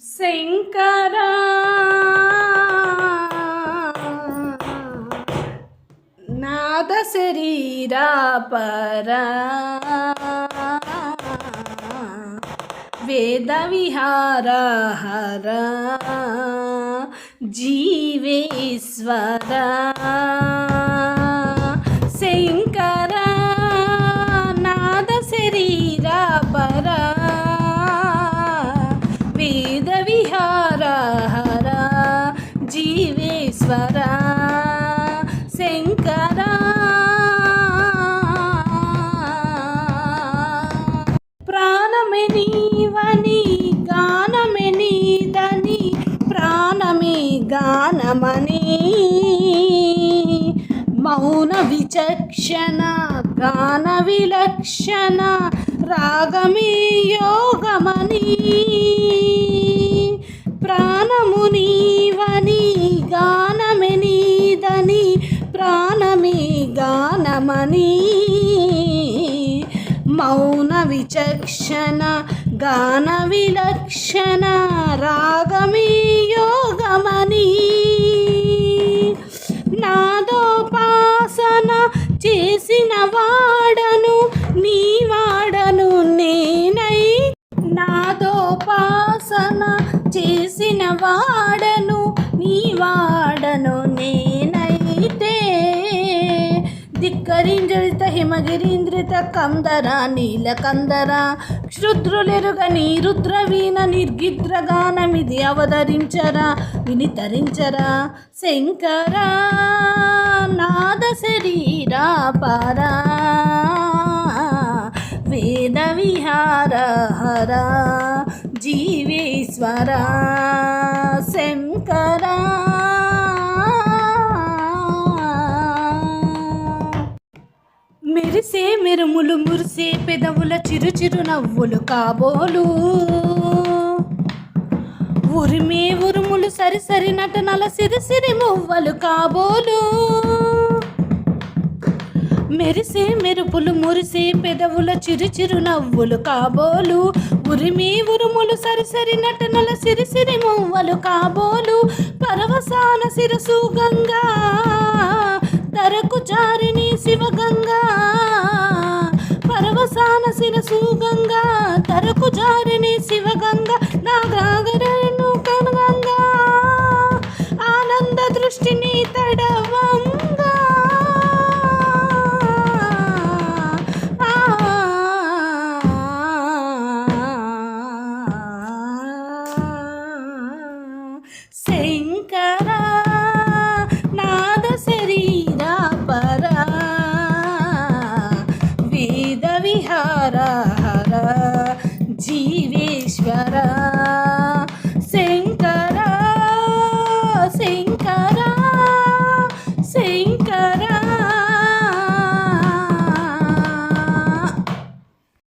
శంకరా. నాద శరీరా పరా. వేద విహార హర. జీవేశ్వర. మౌన విచక్షణ గాన విలక్షణ రాగమీ యోగమని. ప్రాణము నీవని గానమే నీదని ప్రాణమే గానమని. మౌన విచక్షణ గాన విలక్షణ రాగమీ యోగమని. చేసిన వాడను నీ వాడను నేనైతే. దిక్కరింజలిత హిమగిరీంద్రిత కందర నీలకందర క్షుద్రులెరుగని రుద్రవీణ నిర్గిద్రగానమిది అవతరించరా వినితరించరా. శంకరా నాద శరీరా పారా. వేద విహార హరా. జీవేశ్వర శంకర. మెరిసే మెరుములు మురిసే పెదవుల చిరు చిరు నవ్వులు కాబోలు. ఉరిమే ఉరుములు సరి సరి నటనల సిరి సిరి మువ్వలు కాబోలు. మెరిసే మెరుపులు మురిసే పెదవుల చిరు చిరు నవ్వులు కాబోలు. ఉరిమి ఉరుములు సరిసరి నటనల సిరిసిరి మువ్వలు కాబోలు పరవసాన శిరసు గంగా. తరకు జారిని శివగంగా పరవసాన శిరసు గంగా. తరకు జారిని శివగంగా నాగాగరను కనగంగా ఆనంద దృష్టిని తడవంగా. శంకర